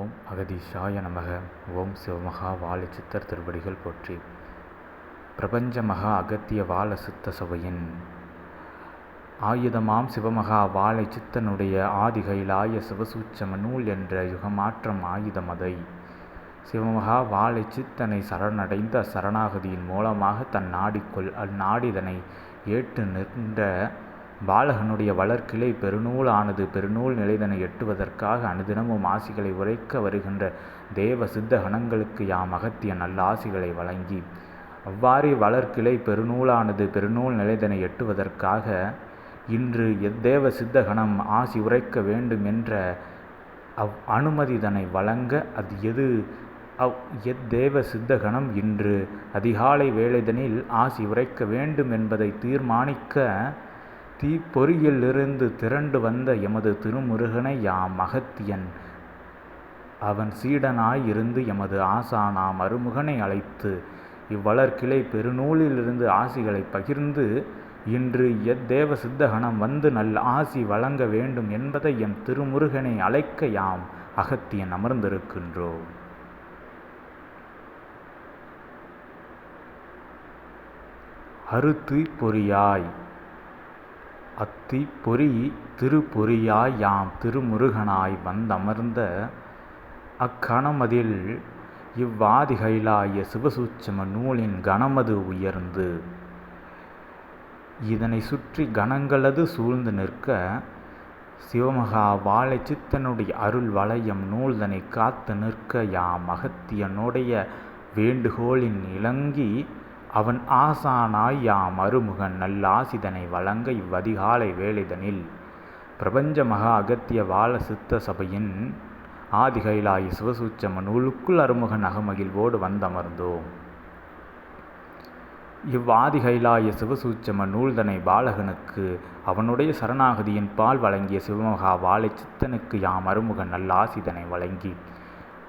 ஓம் அகதீஷாய நமக. ஓம் சிவமகா வாழ சித்தர் திருவடிகள் போற்றி. பிரபஞ்ச மகா அகத்திய வாழ சித்த சபையின் ஆயுதமாம் சிவமகா வாழை சித்தனுடைய ஆதிகைலாய சிவசூச்சம நூல் என்ற யுகமாற்றம் ஆயுதமதை சிவமகா வாழை சித்தனை சரணடைந்த சரணாகதியின் மூலமாக தன் நாடிக்குள் அந்நாடிதனை ஏற்று நின்ற பாலகனுடைய வளர்க்கிளை பெருநூலானது பெருநூல் நிலைதனை எட்டுவதற்காக அனுதினமும் ஆசிகளை உரைக்க வருகின்ற தேவ சித்த கணங்களுக்கு யாம் அகத்திய நல்ல ஆசிகளை வழங்கி அவ்வாறே வளர்க்கிளை பெருநூலானது பெருநூல் நிலைதனை எட்டுவதற்காக இன்று எத்தேவ சித்த கணம் ஆசி உரைக்க வேண்டும் என்ற அவ் அனுமதிதனை வழங்க அது எது? அவ் எத்தேவ சித்தகணம் இன்று அதிகாலை வேளைதனில் ஆசி உரைக்க வேண்டும் என்பதை தீர்மானிக்க தீப்பொறியிலிருந்து திரண்டு வந்த எமது திருமுருகனை யாம் அகத்தியன் அவன் சீடனாய் இருந்து எமது ஆசானாம் அருமுகனை அழைத்து இவ்வளர்கிளை பெருநூலிலிருந்து ஆசிகளை பகிர்ந்து இன்று எத்தேவ சித்தகணம் வந்து நல் ஆசி வழங்க வேண்டும் என்பதை எம் திருமுருகனை அழைக்க யாம் அகத்தியன் அமர்ந்திருக்கின்றோம். அறு பொறியாய் அத்தி பொறி திருப்பொறியாய் யாம் திருமுருகனாய் வந்தமர்ந்த அக்கணமதில் இவ்வாதிகைலாய சிவசூட்சம நூலின் கணமது உயர்ந்து. இதனை சுற்றி கணங்களது சூழ்ந்து நிற்க சிவமகா வாழை சித்தனுடைய அருள் வளையம் நூல்தனை காத்து நிற்க யாம் அகத்தியனுடைய வேண்டுகோளின் இலங்கி அவன் ஆசானாய் யாம் அருமுகன் நல்லாசிதனை வழங்க இவ்வதிகாலை வேலைதனில் பிரபஞ்ச மகா அகத்திய வாழ சித்த சபையின் ஆதிகைலாய சிவசூச்சம நூலுக்குள் அருமுகன் அகமகிழ்வோடு வந்தமர்ந்தோம். இவ்வாதிகைலாய சிவசூச்சம நூல்தனை பாலகனுக்கு அவனுடைய சரணாகதியின் பால் வழங்கிய சிவமகா வாழை சித்தனுக்கு யாம் அருமுகன் நல்லாசிதனை வழங்கி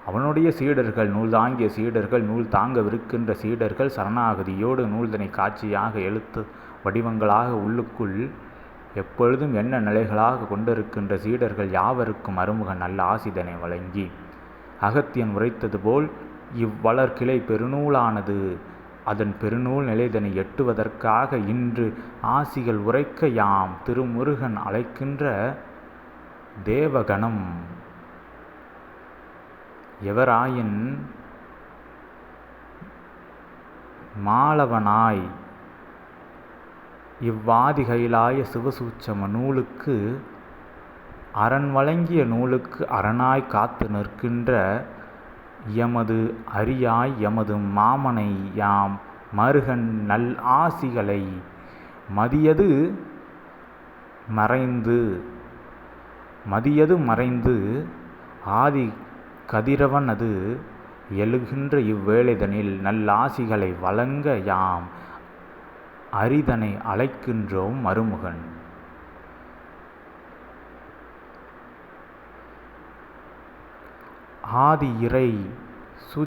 அவனுடைய சீடர்கள் நூல் தாங்கிய சீடர்கள் நூல் தாங்கவிருக்கின்ற சீடர்கள் சரணாகதியோடு நூல்தனை காட்சியாக எழுத்து வடிவங்களாக உள்ளுக்குள் எப்பொழுதும் என்ன நிலைகளாக கொண்டிருக்கின்ற சீடர்கள் யாவருக்கும் அருமுக நல்ல ஆசிதனை வழங்கி அகத்தியன் உரைத்தது போல் இவ்வளர்கிளை பெருநூலானது அதன் பெருநூல் நிலைதனை எட்டுவதற்காக இன்று ஆசிகள் உரைக்க யாம் திருமுருகன் அழைக்கின்ற தேவகணம். எவராயின் மாலவனாய் இவ்வாதிகைலாய சிவசூச்சம நூலுக்கு அரண் வழங்கிய நூலுக்கு அரணாய் காத்து நிற்கின்ற எமது அரியாய் எமது மாமனை யாம் மருகன் நல் ஆசிகளை மதியது மறைந்து மதியது மறைந்து ஆதி கதிரவன் அது எழுகின்ற இவ்வேளைதனில் நல்லாசிகளை வழங்க யாம் அரிதனை அழைக்கின்றோம் மருமுகன் ஆதி இறை சு